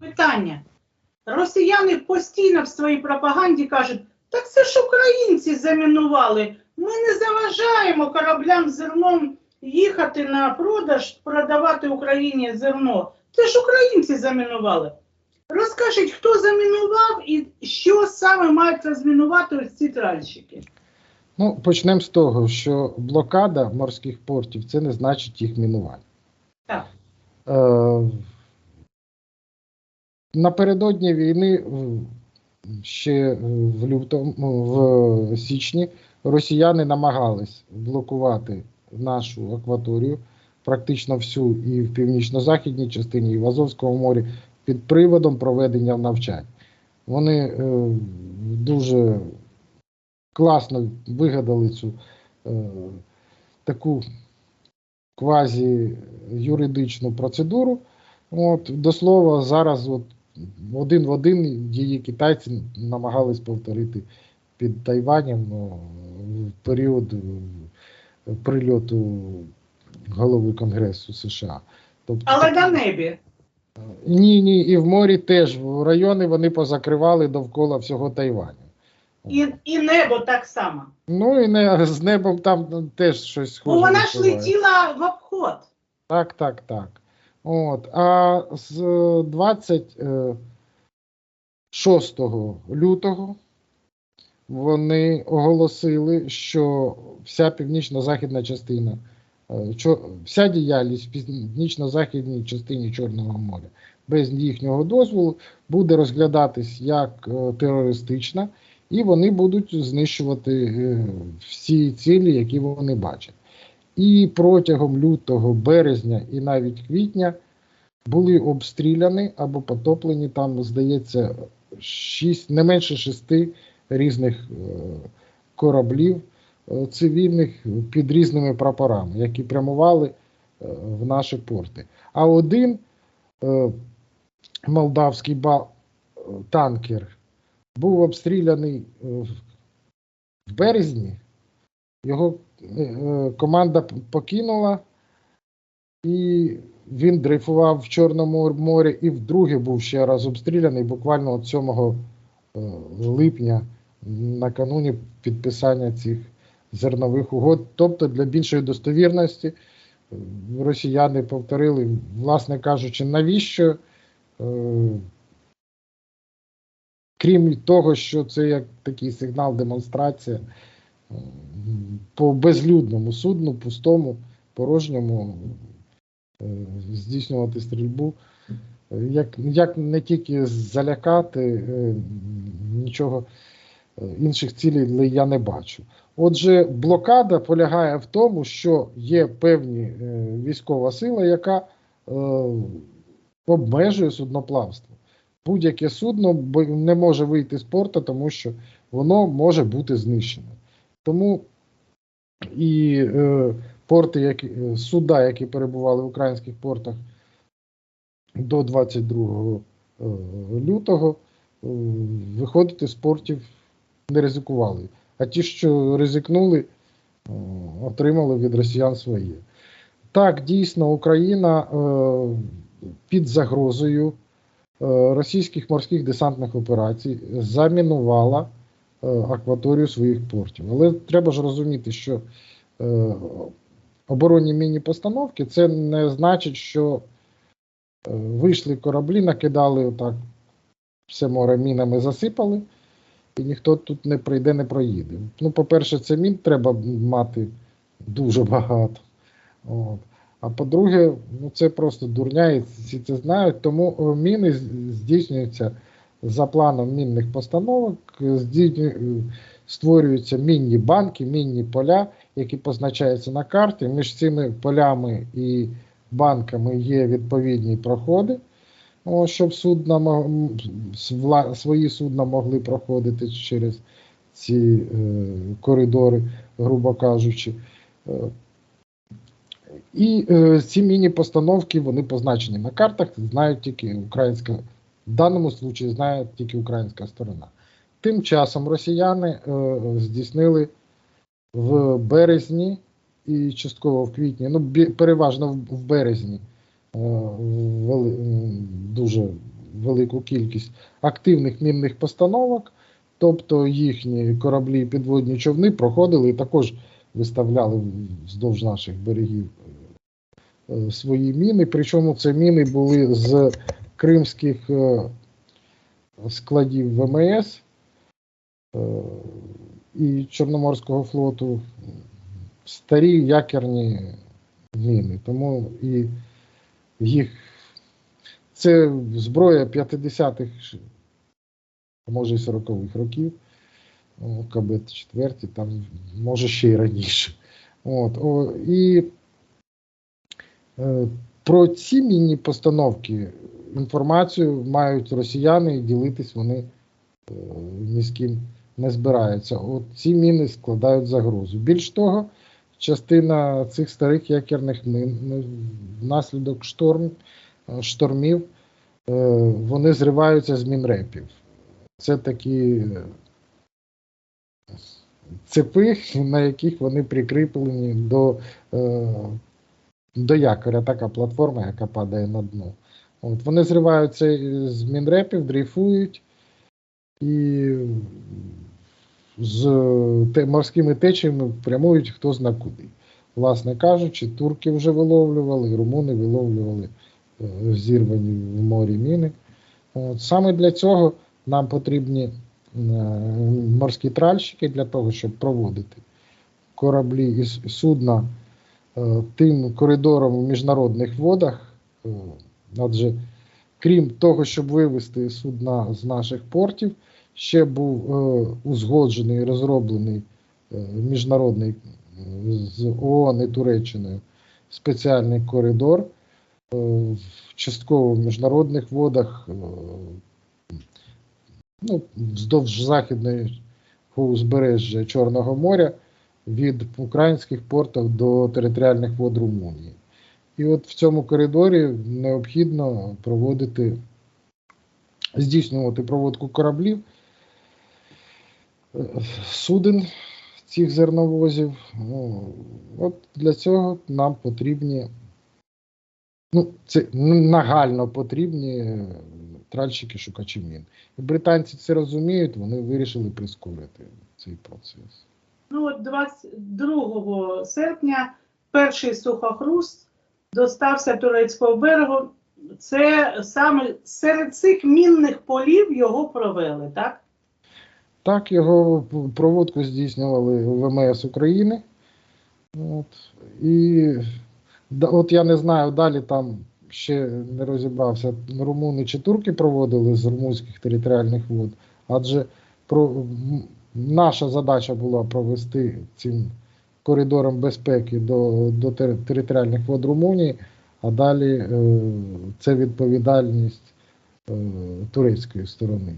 Питання. Росіяни постійно в своїй пропаганді кажуть, так це ж українці замінували. Ми не заважаємо кораблям зерном їхати на продаж, продавати Україні зерно. Це ж українці замінували. Розкажіть, хто замінував і що саме мають розмінувати ось ці тральщики? Ну, почнемо з того, що блокада морських портів це не значить їх мінування. Так. Е, напередодні війни ще в лютому, в січні, росіяни намагались блокувати нашу акваторію, практично всю і в північно-західній частині, і в Азовському морі під приводом проведення навчань. Вони е, дуже класно вигадали цю е, таку квазі-юридичну процедуру. От, до слова, зараз от один в один її китайці намагались повторити під Тайванем ну, в період е, прильоту голови Конгресу США. Тобто, Але на небі. ні, ні, і в морі теж в райони вони позакривали довкола всього Тайваню. І, і небо так само. Ну і не, з небом там теж щось схоже. Ну, вона ж летіла в обход. Так, так, так. От. А з 26 лютого вони оголосили, що вся північно-західна частина, е, вся діяльність в північно-західній частині Чорного моря без їхнього дозволу буде розглядатись як е, терористична, і вони будуть знищувати е, всі цілі, які вони бачать. І протягом лютого, березня і навіть квітня були обстріляні або потоплені там, здається, шість, не менше шести різних е, кораблів е, цивільних під різними прапорами, які прямували е, в наші порти. А один молдавський танкер був обстріляний в- березні. Його команда покинула, і він дрейфував в Чорному морі, і вдруге був ще раз обстріляний буквально от 7 е, липня, накануні підписання цих зернових угод. Тобто для більшої достовірності е, росіяни повторили, власне кажучи, навіщо. е, Крім того, що це як такий сигнал демонстрація, по безлюдному судну, пустому, порожньому е, здійснювати стрільбу. Як, як не тільки залякати, е, нічого е, інших цілей я не бачу. Отже, блокада полягає в тому, що є певні військова сила, яка обмежує судноплавство. Будь-яке судно не може вийти з порту, тому що воно може бути знищене. Тому і е, порти, які, е, суда, які перебували в українських портах до 22 е, лютого, е, виходити з портів не ризикували. А ті, що ризикнули, е, отримали від росіян своє. Так, дійсно, Україна е, під загрозою е, російських морських десантних операцій замінувала акваторію своїх портів. Але треба ж розуміти, що е, оборонні міні постановки це не значить, що е, вийшли кораблі, накидали отак, все море мінами засипали, і ніхто тут не прийде, не проїде. Ну, по-перше, це мін треба мати дуже багато. От. А по-друге, ну це просто дурня, і всі це знають. Тому е, міни здійснюються за планом мінних постановок, створюються мінні банки, мінні поля, які позначаються на карті. Між цими полями і банками є відповідні проходи, щоб судна свої судна могли проходити через ці е, коридори, грубо кажучи. Е, і е, ці міні-постановки вони позначені на картах, знають тільки українська, в даному случаї знає тільки українська сторона. Тим часом росіяни е, здійснили в березні і частково в квітні, ну бі- переважно в, в березні, е, вели, дуже велику кількість активних мінних постановок, тобто їхні кораблі і підводні човни проходили і також виставляли вздовж наших берегів е, свої міни. Причому це міни були з кримських е, складів ВМС е, і Чорноморського флоту старі якірні міни. Тому і їх це зброя 50-х, може і 40-х років. О, КБ-4, там може ще й раніше. От, о, і е, про ці мінні постановки інформацію мають росіяни і ділитись вони е, ні з ким не збираються. От ці міни складають загрозу. Більш того, частина цих старих якірних мин внаслідок шторм, е, штормів е, вони зриваються з мінрепів. Це такі цепи, на яких вони прикріплені до, до якоря, така платформа, яка падає на дно. От, вони зриваються з мінрепів, дрейфують і з те, морськими течіями прямують хто зна куди. Власне кажучи, турки вже виловлювали, румуни виловлювали е, зірвані в морі міни. От, саме для цього нам потрібні е, морські тральщики для того, щоб проводити кораблі і судна е, тим коридором у міжнародних водах. Адже крім того, щоб вивести судна з наших портів, ще був е, узгоджений і розроблений е, міжнародний з ООН і Туреччиною спеціальний коридор е, в частково в міжнародних водах, е, ну, вздовж західного узбережжя Чорного моря від українських портів до територіальних вод Румунії. І от в цьому коридорі необхідно проводити, здійснювати проводку кораблів, е, суден цих зерновозів. Ну, от для цього нам потрібні, ну, це нагально потрібні тральщики шукачі мін. Британці це розуміють, вони вирішили прискорити цей процес. Ну от 22 серпня перший сухохруст достався турецького берегу. Це саме серед цих мінних полів його провели, так? Так, його проводку здійснювали ВМС України. От. І от я не знаю, далі там ще не розібрався, румуни чи турки проводили з румунських територіальних вод, адже про, наша задача була провести цим коридором безпеки до, до територіальних вод Румунії, а далі е, це відповідальність е, турецької сторони.